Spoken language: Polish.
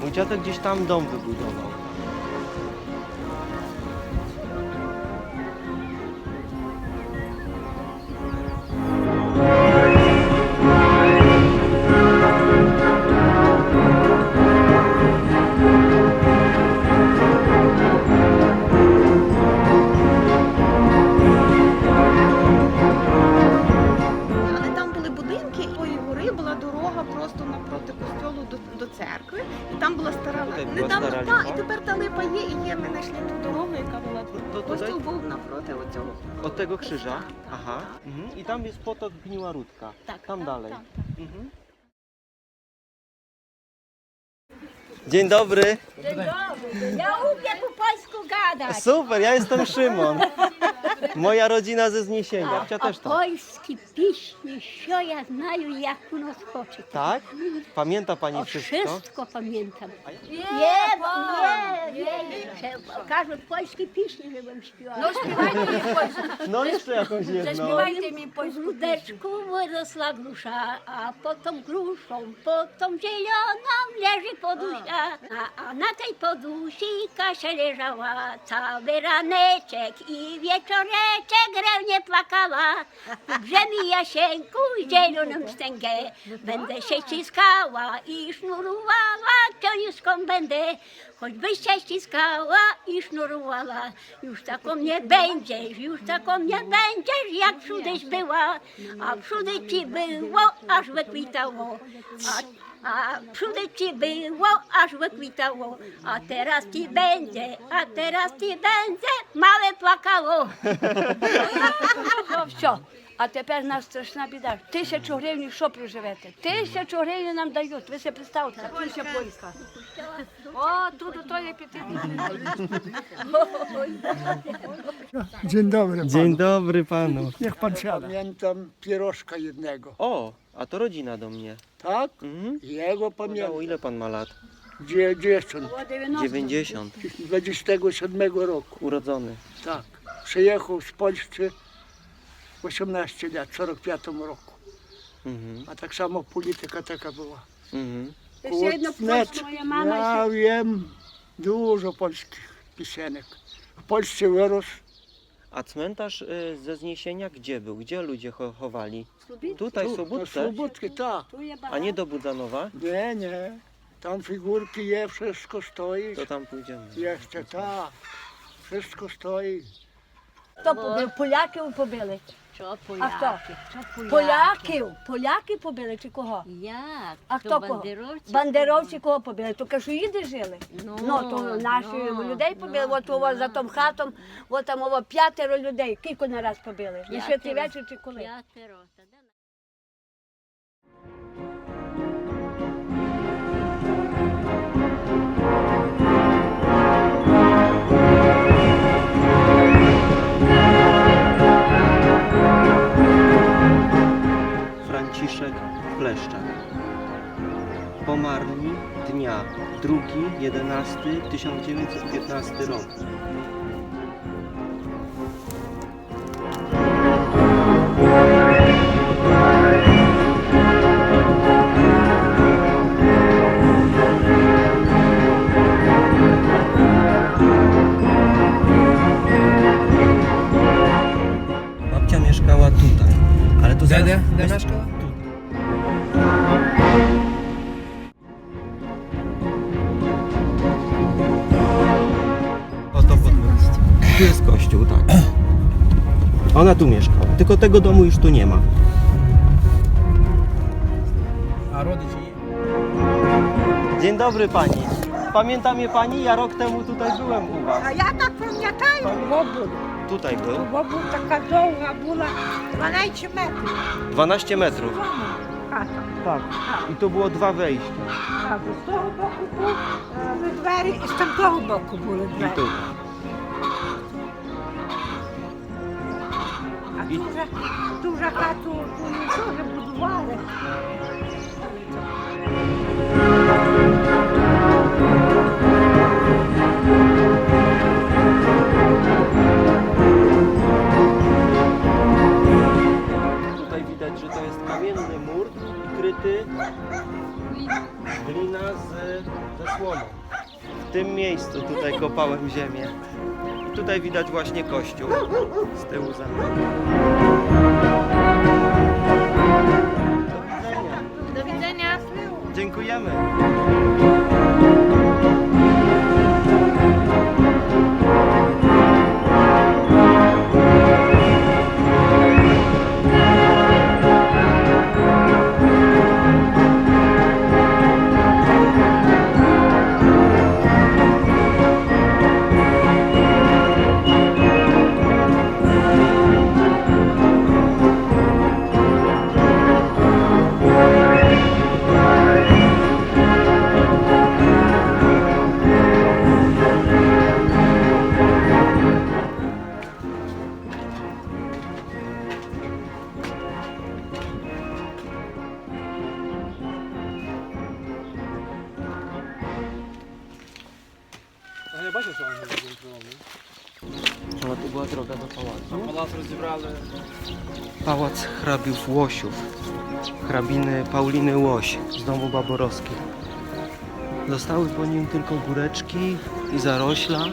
Mój dziadek gdzieś tam dom wybudował. була тут. To tutaj? Костюл був напроти оцього. Od tego krzyża? Tak, tak, Aha. tak. Mhm. I tam jest potok Gniła Rudka. Так, Tam так, dalej. так, так. Mhm. Dzień dobry. Dzień dobry. Ja umiem po polsku gadać. Super, ja jestem Szymon. Moja rodzina ze Zniesienia. Ja a też tak. польські пісні, що я знаю, як у нас хочете. Tak? Pamięta Pani О, wszystko? wszystko pamiętam. Nie, nie, Trzeba. Każą polskie pieśni, żebym śpiewała. No śpiewajcie mi w. No jeszcze jakąś jedną. Zaśpiewajcie mi w polsku. Deczku wyrosła grusza, a potem gruszą, potem zieloną leży podusia. A, a na tej podusi Kasia leżała, cały raneczek i wieczoreczek rewnie płakała. Brzemi Jasieńku zieloną wstęgę, będę się ściskała i sznurowała towarzyszką będę, choćbyś się ściskała i sznurowała. Już taką nie będziesz, już taką nie będziesz, jak wszudyś była, a wszudy ci było, aż wykwitało. A, a przódy ci było, aż wykwitało, a teraz ci będzie, a teraz ci będzie, małe płakało. Wsio. А тепер нас страшна біда. Тисячу гривень, що проживете? Тисячу гривень нам дають. Ви себе представте. Тисяча польська. О, тут у тої п'яти. Dzień dobry panu. Dzień dobry Panu. Niech pan siada. Pamiętam pierożka jednego, O, a to rodzina do mnie. tak? Mhm. Jego Miało, pamiętam. ile Pan ma lat? Dzie, dziewcząt 90. 27 roku, Urodzony. tak. Przyjechał z Polski 18 lat, w 45 roku. Mhm. A tak samo polityka taka była. Mhm. Jeszcze jedno moja mama Ja wiem dużo polskich piosenek. W Polsce wyrosł. A cmentarz y, ze zniesienia gdzie był? Gdzie ludzie chowali? Tutaj Tu, na Sobótce, tak. A nie do Budzanowa? Nie, nie. Tam figurki je, wszystko stoi. To tam pójdziemy. Jeszcze tak. Wszystko stoi. To pobił, Polaków pobieli. Що А хто? Що Поляків. Поляки побили чи кого? Як? А хто кого? бандеровці? Бандеровці кого побили? То кашуїди жили. Ну, Ну, то наші ну, людей побили, ну, от у вас за ну. тим хатом, от там ово п'ятеро людей. Кілько на раз побили? Ще ти П'ятеро. вечір чи коли? П'ятеро. Та де Franciszek 11 1915 rok. Babcia mieszkała tutaj, ale to zaraz... Dede, mieszkała? Tu jest kościół, tak. Ona tu mieszkała, tylko tego domu już tu nie ma. A rodzice... Dzień dobry pani. Pamiętam je pani? Ja rok temu tutaj byłem u was. A ja tak pamiętają, bo był, Tutaj był? bo był taka długa, była 12 metrów. 12 metrów. Tak. tak. I tu było dwa wejścia. tak, z tego boku były dwery i z tamtego boku były I dwery. tu. А ту вже, ту вже хату ту теж будували. Tutaj widać, że to jest kamienny mur i przykryty glina z, ze słomą. W tym miejscu tutaj kopałem ziemię. Tutaj widać właśnie kościół z tyłu za mną. No, to była droga do pałacu. No, no. Pałac hrabiów Łosiów. Hrabiny Pauliny Łoś z domu Baborowskiej. Zostały po nim tylko góreczki i zarośla.